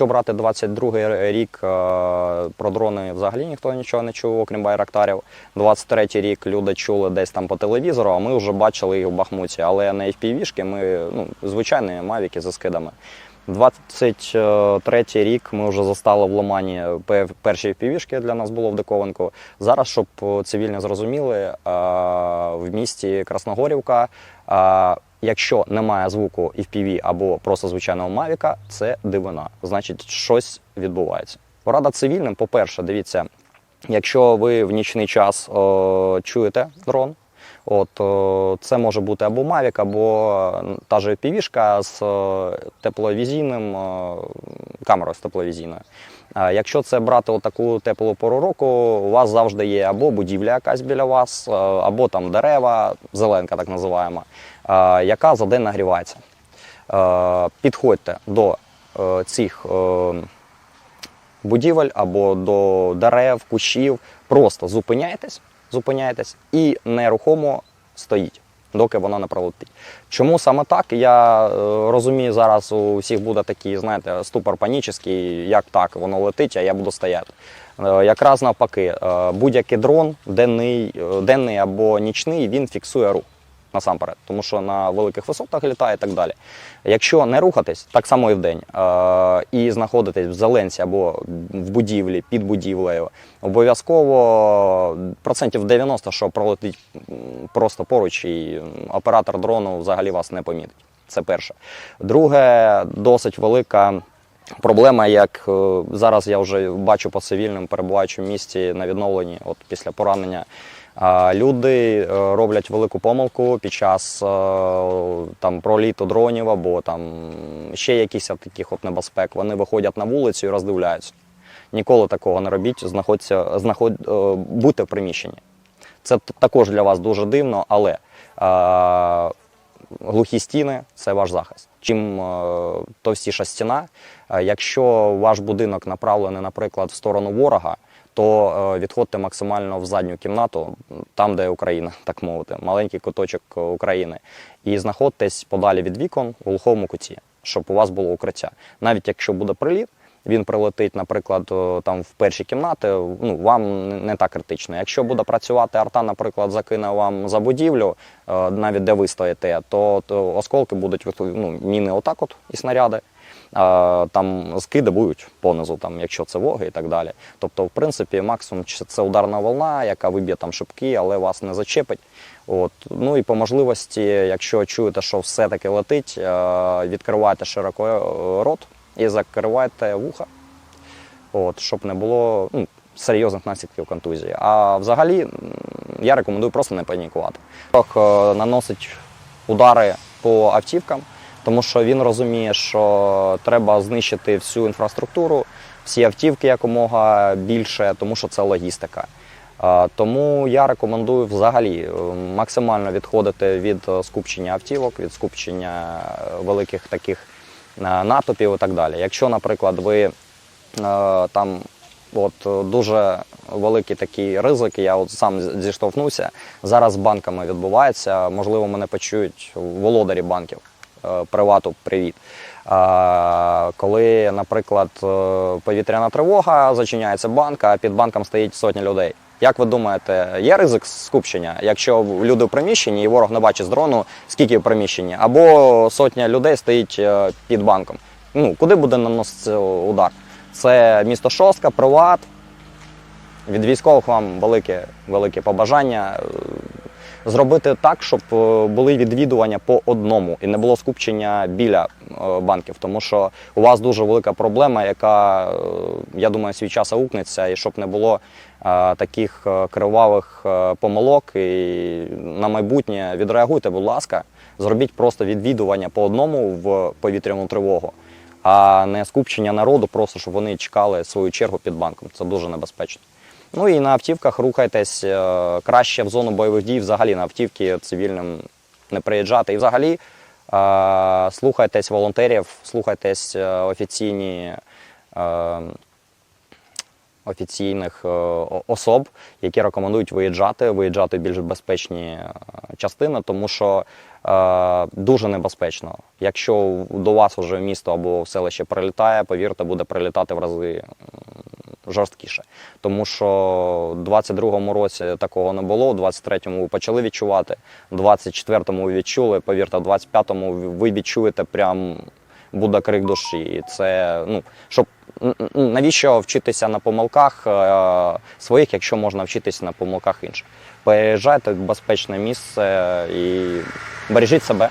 Якщо брати 22-й рік, е, про дрони взагалі ніхто нічого не чув, окрім байрактарів. 23-й рік люди чули десь там по телевізору, а ми вже бачили їх в Бахмуті. Але не FPV-шки, ми ну, звичайні мавіки зі скидами. 23-й рік ми вже застали в Ломані перші FPV-шки для нас було в Диковинку. Зараз, щоб е, цивільні зрозуміли, е, в місті Красногорівка, якщо немає звуку FPV або просто звичайного мавіка, це дивина. Значить, щось відбувається. Порада цивільним, по-перше, дивіться, якщо ви в нічний час е, чуєте дрон, От е, це може бути або Mavic, або е, та же півішка з тепловізійним камерою з тепловізійною. Якщо це брати таку теплу пору року, у вас завжди є або будівля якась біля вас, е, або там дерева, зеленка так називаємо, е, яка за день нагрівається. Е, Підходьте до цих будівель або до дерев, кущів, просто зупиняйтесь, зупиняйтесь і нерухомо стоїть, доки вона не пролетить. Чому саме так? Я е, розумію, зараз у всіх буде такий, знаєте, ступор панічний, як так, воно летить, а я буду стояти. Е, Якраз навпаки, е, будь-який дрон, денний, денний або нічний, він фіксує рух насамперед, тому що на великих висотах літає і так далі. Якщо не рухатись, так само і вдень, е, і знаходитись в зеленці або в будівлі, під будівлею, обов'язково процентів 90, що пролетить просто поруч, і оператор дрону взагалі вас не помітить. Це перше. Друге, досить велика. Проблема, як е, зараз я вже бачу по цивільним, перебуваючи в місті на відновленні, от після поранення, люди е, роблять велику помилку під час е, там проліту дронів або там ще якісь таких от небезпек. Вони виходять на вулицю і роздивляються. Ніколи такого не робіть, знаходься, знаход, е, будьте в приміщенні. Це також для вас дуже дивно, але е, глухі стіни це ваш захист. Чим е, товстіша стіна, якщо ваш будинок направлений, наприклад, в сторону ворога, то е, відходьте максимально в задню кімнату, там, де Україна, так мовити, маленький куточок України, і знаходьтесь подалі від вікон у глухому куті, щоб у вас було укриття. Навіть якщо буде приліт, він прилетить, наприклад, там в перші кімнати, ну вам не- так критично. Якщо буде працювати арта, наприклад, закине вам за будівлю, е, навіть де ви стоїте, то, то осколки будуть ну, міни отак, от і снаряди. А, там скиди будуть понизу, там, якщо це воги і так далі. Тобто, в принципі, максимум це ударна волна, яка виб'є там шибки, але вас не зачепить. От. Ну і по можливості, якщо чуєте, що все-таки летить, е, відкривайте широко е, рот і закривайте вуха, от, щоб не було ну, серйозних наслідків контузії. А взагалі я рекомендую просто не панікувати. Ворог е, наносить удари по автівкам, тому що він розуміє, що треба знищити всю інфраструктуру, всі автівки якомога більше, тому що це логістика. Е, Тому я рекомендую взагалі е, максимально відходити від скупчення автівок, від скупчення великих таких е, натовпів і так далі. Якщо, наприклад, ви е, там от дуже великий такий ризик, я от сам зіштовхнувся. Зараз з банками відбувається. Можливо, мене почують володарі банків. Е, Привату, привіт. Коли, наприклад, повітряна тривога, зачиняється банк, а під банком стоїть сотні людей. Як ви думаєте, є ризик скупчення, якщо люди в приміщенні і ворог не бачить з дрону, скільки в приміщенні, або сотня людей стоїть е, під банком? Ну, куди буде наноситися удар? Це місто Шостка, приват. Від військових вам велике, велике побажання зробити так, щоб е, були відвідування по одному і не було скупчення біля е, банків, тому що у вас дуже велика проблема, яка, е, я думаю, свій час аукнеться, і щоб не було таких кривавих помилок. І на майбутнє відреагуйте, будь ласка, зробіть просто відвідування по одному в повітряну тривогу. А не скупчення народу, просто щоб вони чекали свою чергу під банком. Це дуже небезпечно. Ну і на автівках рухайтесь е, краще в зону бойових дій, взагалі на автівки цивільним не приїжджати. І взагалі е, слухайтесь волонтерів, слухайтесь е, офіційні, офіційних особ, які рекомендують виїжджати, виїжджати в більш безпечні частини, тому що дуже небезпечно. Якщо до вас вже в місто або в селище прилітає, повірте, буде прилітати в рази жорсткіше. Тому що в 22-му році такого не було, у 23-му ви почали відчувати, у 24-му ви відчули, повірте, в 25-му ви відчуєте прям буде крик душі. І це ну щоб навіщо вчитися на помилках е, своїх, якщо можна вчитися на помилках інших. Переїжджайте в безпечне місце і бережіть себе.